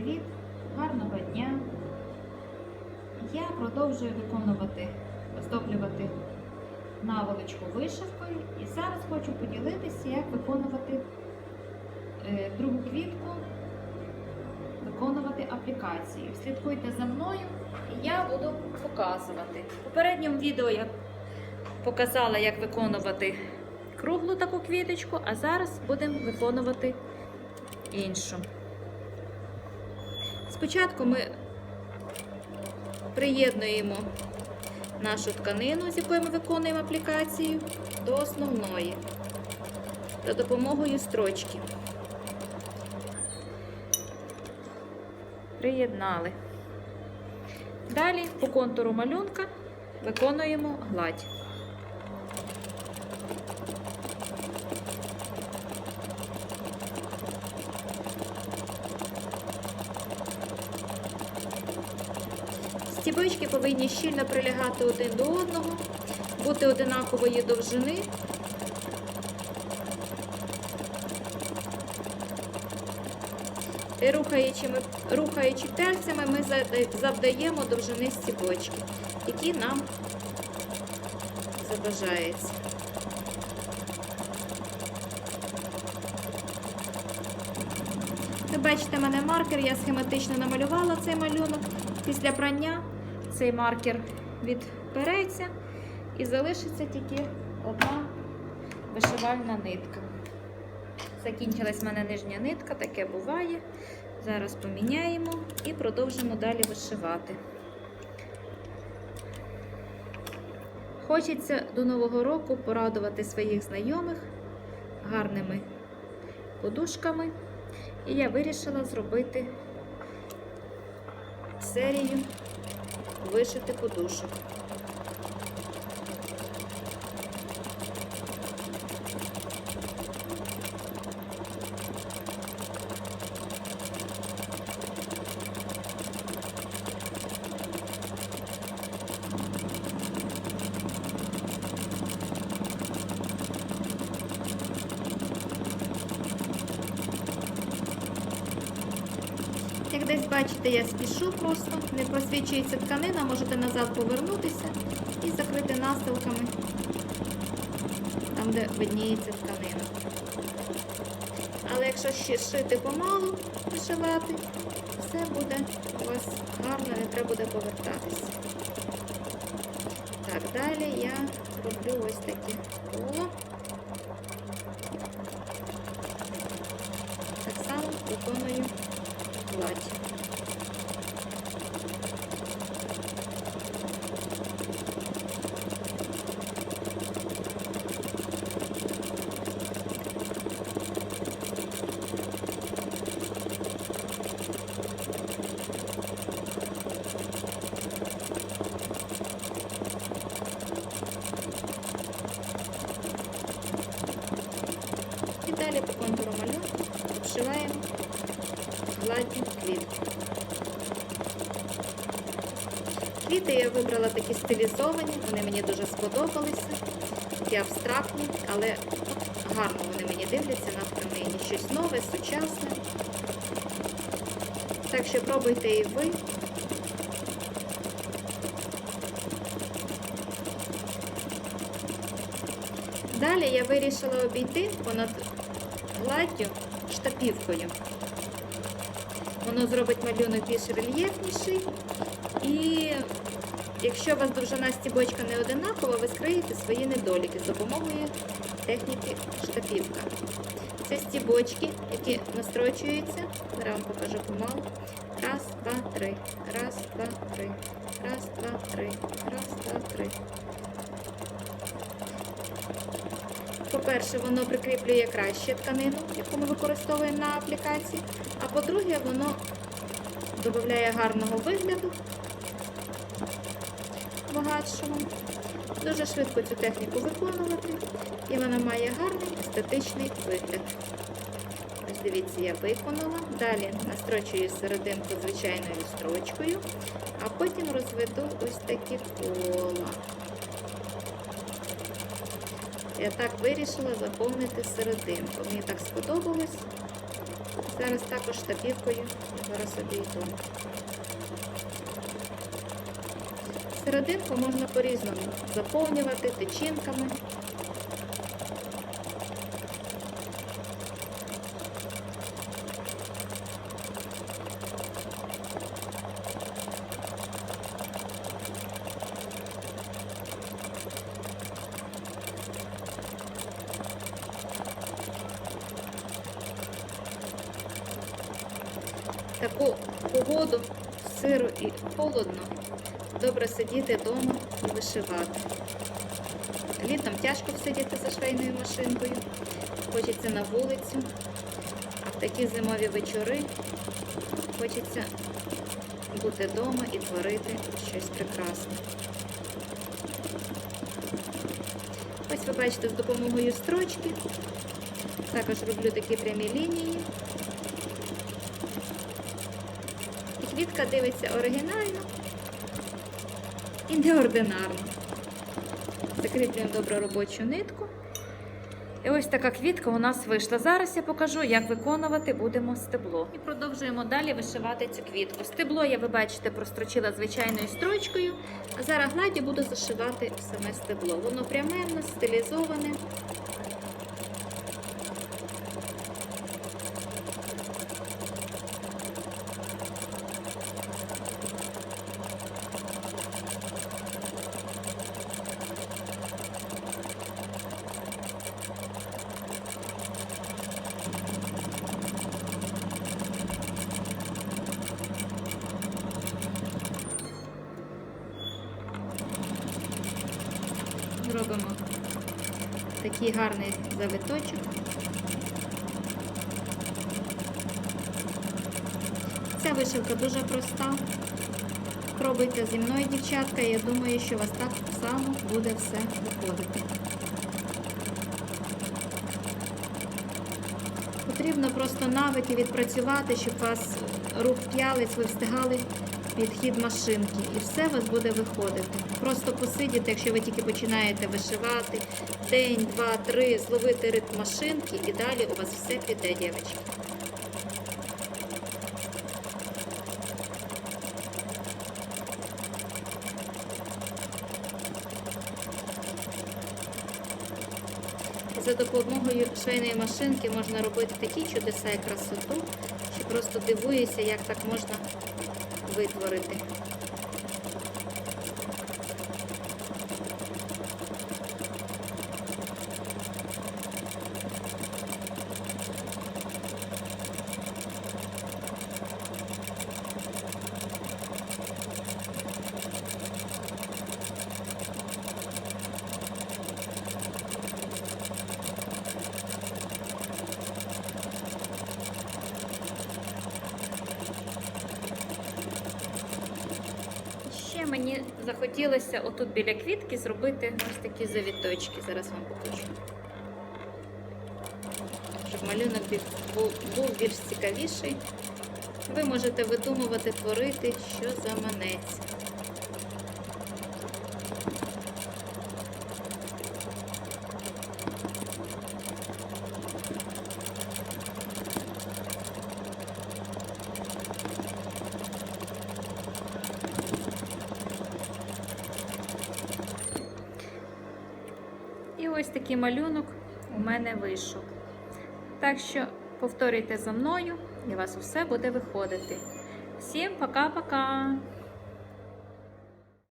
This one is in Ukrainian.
привіт! Гарного дня! Я продовжую виконувати, оздоблювати наволочку вишивкою і зараз хочу поділитися, як виконувати е, другу квітку, виконувати аплікацію. Слідкуйте за мною і я буду показувати. В попередньому відео я показала, як виконувати круглу таку квіточку, а зараз будемо виконувати іншу. Спочатку ми приєднуємо нашу тканину, з якою ми виконуємо аплікацію, до основної за допомогою строчки. Приєднали. Далі по контуру малюнка виконуємо гладь. Стібочки повинні щільно прилягати один до одного, бути одинакової довжини. І рухаючими, рухаючи пальцями, ми завдаємо довжини стібочки, які нам забажається. Ви бачите, мене маркер, я схематично намалювала цей малюнок. Після прання цей маркер відпереться і залишиться тільки одна вишивальна нитка. Закінчилась в мене нижня нитка, таке буває. Зараз поміняємо і продовжимо далі вишивати. Хочеться до Нового року порадувати своїх знайомих гарними подушками. І я вирішила зробити серію вишити подушок. Як десь бачите, я спішу просто, не просвічується тканина, можете назад повернутися і закрити настилками там, де видніється тканина. Але якщо ще шити помалу, вишивати, все буде у вас гарно, не треба буде повертатися. Так, далі я роблю ось таке коло. Так само виконую гладь. І далі по контуру малюнку обшиваємо гладдю квітку. Квіти я вибрала такі стилізовані, вони мені дуже сподобалися, такі абстрактні, але гарно вони мені дивляться на тканині. Щось нове, сучасне. Так що пробуйте і ви. Далі я вирішила обійти понад гладдю штапівкою. Воно зробить малюнок більш рельєфніший. І якщо у вас довжина стібочка не одинакова, ви скриєте свої недоліки з допомогою техніки штапівка. Це стібочки, які настрочуються. Зараз вам покажу помалу. Раз, два, три. Раз, два, три. Раз, два, три. Раз, два, три. По-перше, воно прикріплює краще тканину, яку ми використовуємо на аплікації. А по-друге, воно додає гарного вигляду багатшого. Дуже швидко цю техніку виконувати, і вона має гарний естетичний вигляд. Ось дивіться, я виконала. Далі настрочую серединку звичайною строчкою, а потім розведу ось такі кола. Я так вирішила заповнити серединку. Мені так сподобалось. Зараз також штапівкою зараз обійду. Серединку можна по-різному заповнювати тичинками. Таку погоду сиро і холодно. Добре сидіти вдома і вишивати. Літом тяжко сидіти за швейною машинкою, хочеться на вулицю, а в такі зимові вечори хочеться бути вдома і творити щось прекрасне. Ось ви бачите з допомогою строчки. Також роблю такі прямі лінії. І квітка дивиться оригінально і неординарно. Закріплюємо добре робочу нитку. І ось така квітка у нас вийшла. Зараз я покажу, як виконувати будемо стебло. І продовжуємо далі вишивати цю квітку. Стебло я, ви бачите, прострочила звичайною строчкою, а зараз гладдю буду зашивати саме стебло. Воно пряме, в нас, стилізоване. Робимо такий гарний завиточок. Ця вишивка дуже проста. Пробуйте зі мною, дівчатка, я думаю, що у вас так само буде все виходити. Потрібно просто навики відпрацювати, щоб вас рух п'ялиць, ви встигали під хід машинки. І все у вас буде виходити. Просто посидіти, якщо ви тільки починаєте вишивати, день, два, три, зловити ритм машинки і далі у вас все піде, дівчатки. За допомогою швейної машинки можна робити такі чудеса і красоту, що просто дивуєшся, як так можна витворити. Мені захотілося отут біля квітки зробити ось такі завіточки. Зараз вам покажу. Щоб малюнок був, більш цікавіший. Ви можете видумувати, творити, що заманеться. Ось такий малюнок у мене вийшов. Так що повторюйте за мною, і у вас усе буде виходити. Всім пока-пока!